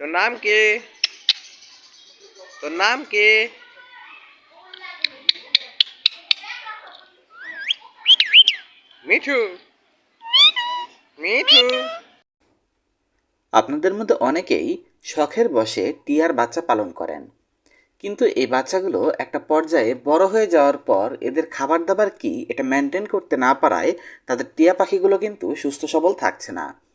তোর নাম কি? তোর নাম কি? মিঠু। মিঠু। আপনাদের মধ্যে অনেকেই শখের বসে টিয়ার বাচ্চা পালন করেন। কিন্তু এই বাচ্চাগুলো একটা পর্যায়ে বড় হয়ে যাওয়ার পর এদের খাবার দাবার কি এটা মেনটেন করতে না পারায় তাদের টিয়া পাখিগুলো কিন্তু সুস্থ সবল থাকছে না।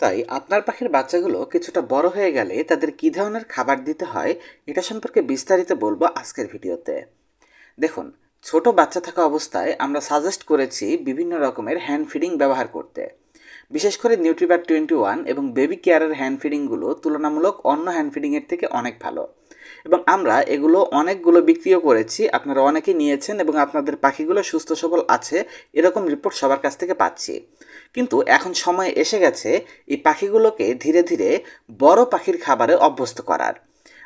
তাই আপনার পাখির বাচ্চাগুলো কিছুটা বড় হয়ে গেলে তাদের কী ধরনের খাবার দিতে হয়, এটা সম্পর্কে বিস্তারিত বলব আজকের ভিডিওতে। দেখুন, ছোট বাচ্চা থাকা অবস্থায় আমরা সাজেস্ট করেছি বিভিন্ন রকমের হ্যান্ড ফিডিং ব্যবহার করতে। বিশেষ করে নিউট্রিবার টোয়েন্টি ওয়ান এবং বেবি কেয়ারের হ্যান্ড ফিডিংগুলো তুলনামূলক অন্য হ্যান্ড ফিডিংয়ের থেকে অনেক ভালো। এবং আমরা এগুলো অনেকগুলো বিক্রিও করেছি, আপনারা অনেকে নিয়েছেন এবং আপনাদের পাখিগুলো সুস্থ সবল আছে, এরকম রিপোর্ট সবার কাছ থেকে পাচ্ছি। কিন্তু এখন সময় এসে গেছে এই পাখিগুলোকে ধীরে ধীরে বড় পাখির খাবারে অভ্যস্ত করার।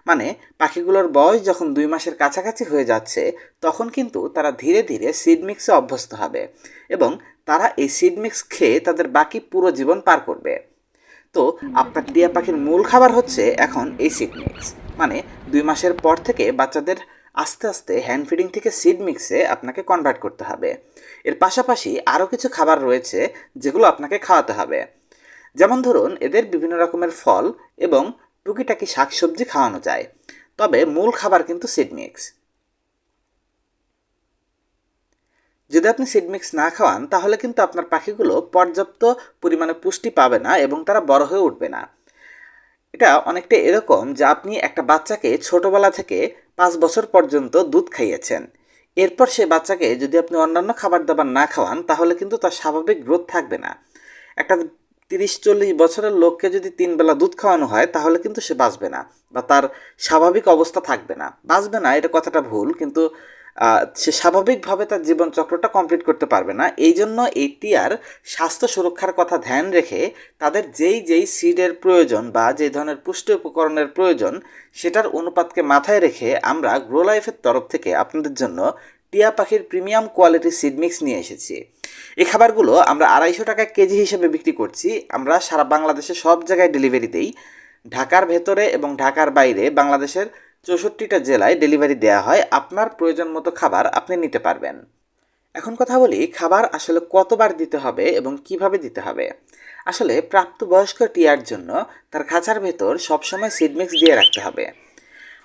মানে পাখিগুলোর বয়স যখন দুই মাসের কাছাকাছি হয়ে যাচ্ছে, তখন কিন্তু তারা ধীরে ধীরে সিড মিক্সে অভ্যস্ত হবে এবং তারা এই সিড মিক্স খেয়ে তাদের বাকি পুরো জীবন পার করবে। তো, আপনার টিয়া পাখির মূল খাবার হচ্ছে এখন এই সিড মিক্স মানে দুই মাসের পর থেকে বাচ্চাদের আস্তে আস্তে হ্যান্ড ফিডিং থেকে সিড মিক্সে আপনাকে কনভার্ট করতে হবে। এর পাশাপাশি আরও কিছু খাবার রয়েছে যেগুলো আপনাকে খাওয়াতে হবে। যেমন ধরুন, এদের বিভিন্ন রকমের ফল এবং টুকিটাকি শাকসবজি খাওয়ানো যায়। তবে মূল খাবার কিন্তু সিড মিক্স যদি আপনি সিড মিক্স না খাওয়ান, তাহলে কিন্তু আপনার পাখিগুলো পর্যাপ্ত পরিমাণে পুষ্টি পাবে না এবং তারা বড় হয়ে উঠবে না। এটা অনেকটা এরকম যে আপনি একটা বাচ্চাকে ছোটবেলা থেকে পাঁচ বছর পর্যন্ত দুধ খাইয়েছেন। এরপর সে বাচ্চাকে যদি আপনি অন্যান্য খাবার দাবার না খাওয়ান, তাহলে কিন্তু তার স্বাভাবিক গ্রোথ থাকবে না। একটা তিরিশ চল্লিশ বছরের লোককে যদি তিন বেলা দুধ খাওয়ানো হয়, তাহলে কিন্তু সে বাঁচবে না বা তার স্বাভাবিক অবস্থা থাকবে না। বাঁচবে না, এটা কথাটা ভুল, কিন্তু সে স্বাভাবিকভাবে তার জীবনচক্রটা কমপ্লিট করতে পারবে না। এই জন্য এটি আর স্বাস্থ্য সুরক্ষার কথা ধ্যান রেখে তাদের যেই যেই সিডের প্রয়োজন বা যে ধরনের পুষ্টি উপকরণের প্রয়োজন, সেটার অনুপাতকে মাথায় রেখে আমরা গ্রো লাইফের তরফ থেকে আপনাদের জন্য টিয়া পাখির প্রিমিয়াম কোয়ালিটির সিড মিক্স নিয়ে এসেছি। এই খাবারগুলো আমরা আড়াইশো টাকা কেজি হিসেবে বিক্রি করছি। আমরা সারা বাংলাদেশে সব জায়গায় ডেলিভারি দেই। ঢাকার ভেতরে এবং ঢাকার বাইরে বাংলাদেশের চৌষট্টিটা জেলায় ডেলিভারি দেওয়া হয়। আপনার প্রয়োজন মতো খাবার আপনি নিতে পারবেন। এখন কথা বলি খাবার আসলে কতবার দিতে হবে এবং কীভাবে দিতে হবে। আসলে প্রাপ্তবয়স্ক টিয়ার জন্য তার খাঁচার ভেতর সবসময় সিড মিক্স দিয়ে রাখতে হবে।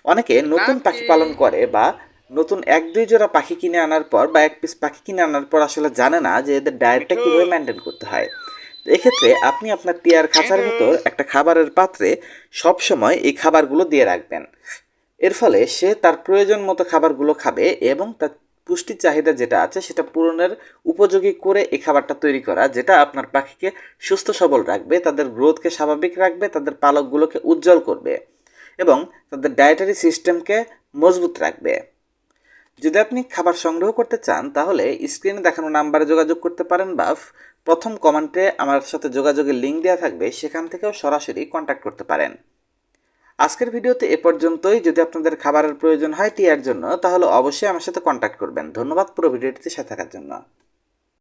অনেকে নতুন পাখি পালন করে বা নতুন এক দুই জোড়া পাখি কিনে আনার পর বা এক পিস পাখি কিনে আনার পর আসলে জানে না যে এদের ডায়েটটা কীভাবে মেনটেন করতে হয়। এক্ষেত্রে আপনি আপনার টিয়ার খাঁচার ভেতর একটা খাবারের পাত্রে সবসময় এই খাবারগুলো দিয়ে রাখবেন। এর ফলে সে তার প্রয়োজন মতো খাবারগুলো খাবে এবং তার পুষ্টির চাহিদা যেটা আছে সেটা পূরণের উপযোগী করে এই খাবারটা তৈরি করা, যেটা আপনার পাখিকে সুস্থ, সবল রাখবে, তাদের গ্রোথকে স্বাভাবিক রাখবে, তাদের পালকগুলোকে উজ্জ্বল করবে এবং তাদের ডায়েটারি সিস্টেমকে মজবুত রাখবে। যদি আপনি খাবার সংগ্রহ করতে চান, তাহলে স্ক্রিনে দেখানো নাম্বারে যোগাযোগ করতে পারেন বা প্রথম কমেন্টে আমার সাথে যোগাযোগের লিঙ্ক দেওয়া থাকবে, সেখান থেকেও সরাসরি কন্ট্যাক্ট করতে পারেন। আজকের ভিডিওতে এ পর্যন্তই। যদি আপনাদের খাবারের প্রয়োজন হয় টিয়ার জন্য, তাহলে অবশ্যই আমার সাথে কন্ট্যাক্ট করবেন। ধন্যবাদ পুরো ভিডিওটিতে সাথে থাকার জন্য।